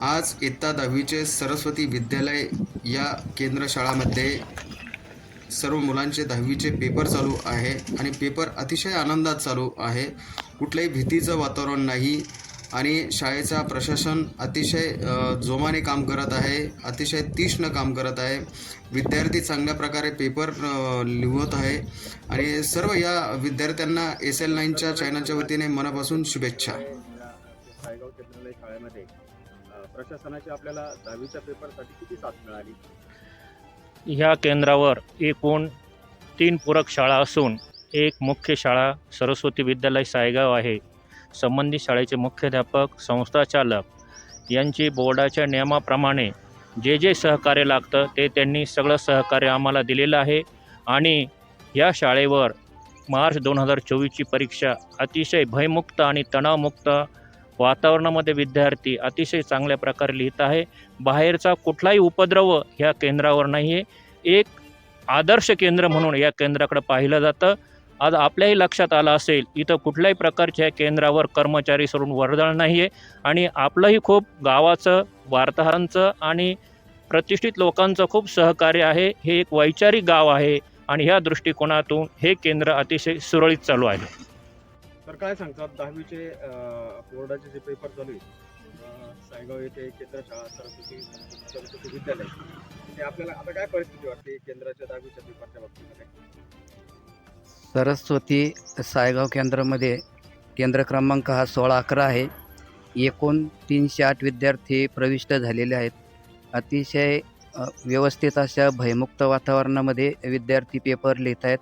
आज इयत्ता दहावीचे सरस्वती विद्यालय या केंद्रशाळामध्ये सर्व मुलांचे दहावीचे पेपर चालू आहे आणि पेपर अतिशय आनंदात चालू आहे. कुठल्याही भीतीचं वातावरण नाही आणि शाळेचा प्रशासन अतिशय जोमाने काम करत आहे अतिशय तीक्ष्ण काम करत आहे. विद्यार्थी चांगल्या प्रकारे पेपर अ, लिहत आहे आणि सर्व या विद्यार्थ्यांना एस एल नाईनच्या चॅनलच्या वतीने मनापासून शुभेच्छा. प्रशासनाची आपल्याला दहावीच्या पेपरसाठी किती साथ मिळाली? ह्या केंद्रावर एकूण तीन पूरक शाळा असून एक मुख्य शाळा सरस्वती विद्यालय सायगाव आहे. संबंधित शाळेचे मुख्याध्यापक संस्थाचालक यांची बोर्डाच्या नियमाप्रमाणे जे जे सहकार्य लागतं ते त्यांनी सगळं सहकार्य आम्हाला दिलेलं आहे आणि या शाळेवर मार्च दोन हजार चोवीसची परीक्षा अतिशय भयमुक्त आणि तणावमुक्त वातावरणामध्ये विद्यार्थी अतिशय चांगल्या प्रकारे लिहित आहे. बाहेरचा कुठलाही उपद्रव ह्या केंद्रावर नाही आहे एक आदर्श केंद्र म्हणून या केंद्राकडे पाहिलं जातं. आज आपल्याही लक्षात आलं असेल इथं कुठल्याही प्रकारच्या केंद्रावर कर्मचारी सोडून वर्दळ नाही आहे आणि आपलंही खूप गावाचं वार्ताहरांचं आणि प्रतिष्ठित लोकांचं खूप सहकार्य आहे. हे एक वैचारिक गाव आहे आणि ह्या दृष्टिकोनातून हे केंद्र अतिशय सुरळीत चालू आहे. काय सांगतात? दहावीचे बोर्डाचे जे पेपर चालू आहेत सायगाव येथे केंद्र शाळा सरस्वती सरस्वती विद्यालय. ते आपल्याला आता काय परिस्थिती वाटते केंद्राच्या दहावीच्या पेपरच्या बाबतीमध्ये? सरस्वती सायगाव केंद्रामध्ये केंद्र क्रमांक हा सोळा अकरा आहे. एकूण तीनशे आठ विद्यार्थी प्रविष्ट झालेले आहेत. अतिशय व्यवस्थित अशा भयमुक्त वातावरणामध्ये विद्यार्थी पेपर लिहित आहेत